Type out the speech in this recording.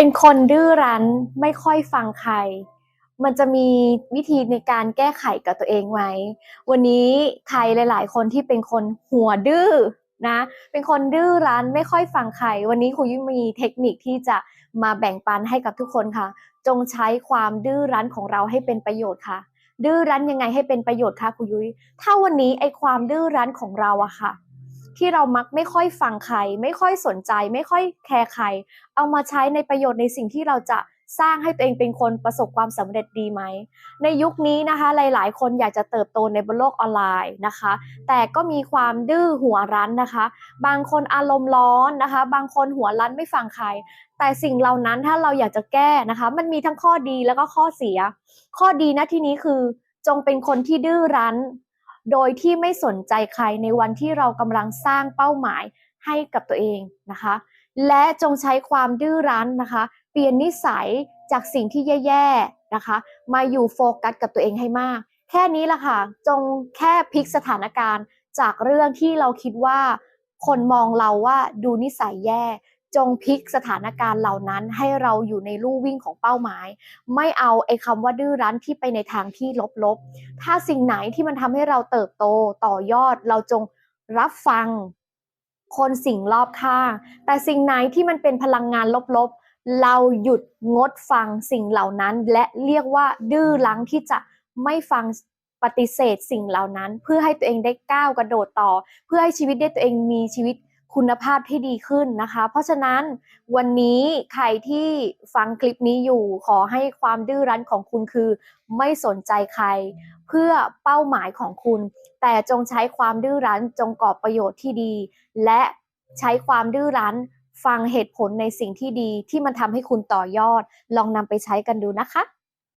เป็นคนดื้อรั้นไม่ค่อยฟังใคร มันจะมีวิธีในการแก้ไขกับตัวเองไหมวันนี้ใครหลาย ๆ คนที่เป็นคนหัวดื้อนะ เป็นคนดื้อรั้นไม่ค่อยฟังใคร วันนี้ครูยุ้ยมีเทคนิคที่จะมาแบ่งปันให้กับทุกคนค่ะ จงใช้ความดื้อรั้นของเราให้เป็นประโยชน์ค่ะ ดื้อรั้นยังไงให้เป็นประโยชน์คะครูยุ้ยถ้าวันนี้ไอความดื้อรั้นของเราอะค่ะ ที่เรามักไม่ค่อยฟังใคร ไม่ค่อยสนใจ ไม่ค่อยแคร์ใคร เอามาใช้ในประโยชน์ในสิ่งที่เราจะสร้างให้ตัวเองเป็นคนประสบความสำเร็จดีไหม ในยุคนี้นะคะ หลายๆ คนอยากจะเติบโตในบนโลกออนไลน์นะคะ แต่ก็มีความดื้อหัวรั้นนะคะ บางคนอารมณ์ร้อนนะคะ บางคนหัวรั้นไม่ฟังใคร แต่สิ่งเหล่านั้นถ้าเราอยากจะแก้นะคะ มันมีทั้งข้อดีแล้วก็ข้อเสีย ข้อดีนะที่นี้คือจงเป็นคนที่ดื้อรั้น โดยที่ไม่สนใจใครในวันที่เรากำลังสร้างเป้าหมายให้กับตัวเองนะคะ และจงใช้ความดื้อรั้นนะคะ เปลี่ยนนิสัยจากสิ่งที่แย่ๆนะคะ มาอยู่โฟกัสกับตัวเองให้มาก แค่นี้ละค่ะ จงแค่พลิกสถานการณ์จากเรื่องที่เราคิดว่า คนมองเราว่าดูนิสัยแย่ จงพลิกสถานการณ์เหล่านั้นให้เราอยู่ในลู่วิ่งของเป้าหมาย ไม่เอาไอ้คำว่าดื้อรั้นที่ไปในทางที่ลบๆ ถ้าสิ่งไหนที่มันทำให้เราเติบโตต่อยอดเราจงรับฟังคนสิ่งรอบข้าง แต่สิ่งไหนที่มันเป็นพลังงานลบๆ เราหยุดงดฟังสิ่งเหล่านั้น และเรียกว่าดื้อรั้งที่จะไม่ฟังปฏิเสธสิ่งเหล่านั้น เพื่อให้ตัวเองได้ก้าวกระโดดต่อ เพื่อให้ชีวิตได้ตัวเองมีชีวิต คุณภาพที่ดีขึ้นนะคะ เพราะฉะนั้นวันนี้ใครที่ฟังคลิปนี้อยู่ขอให้ความดื้อรั้นของคุณคือ ไม่สนใจใคร เพื่อเป้าหมายของคุณ แต่จงใช้ความดื้อรั้นจงก่อประโยชน์ที่ดี และใช้ความดื้อรั้นฟังเหตุผลในสิ่งที่ดีที่มันทำให้คุณต่อยอด ลองนำไปใช้กันดูนะคะ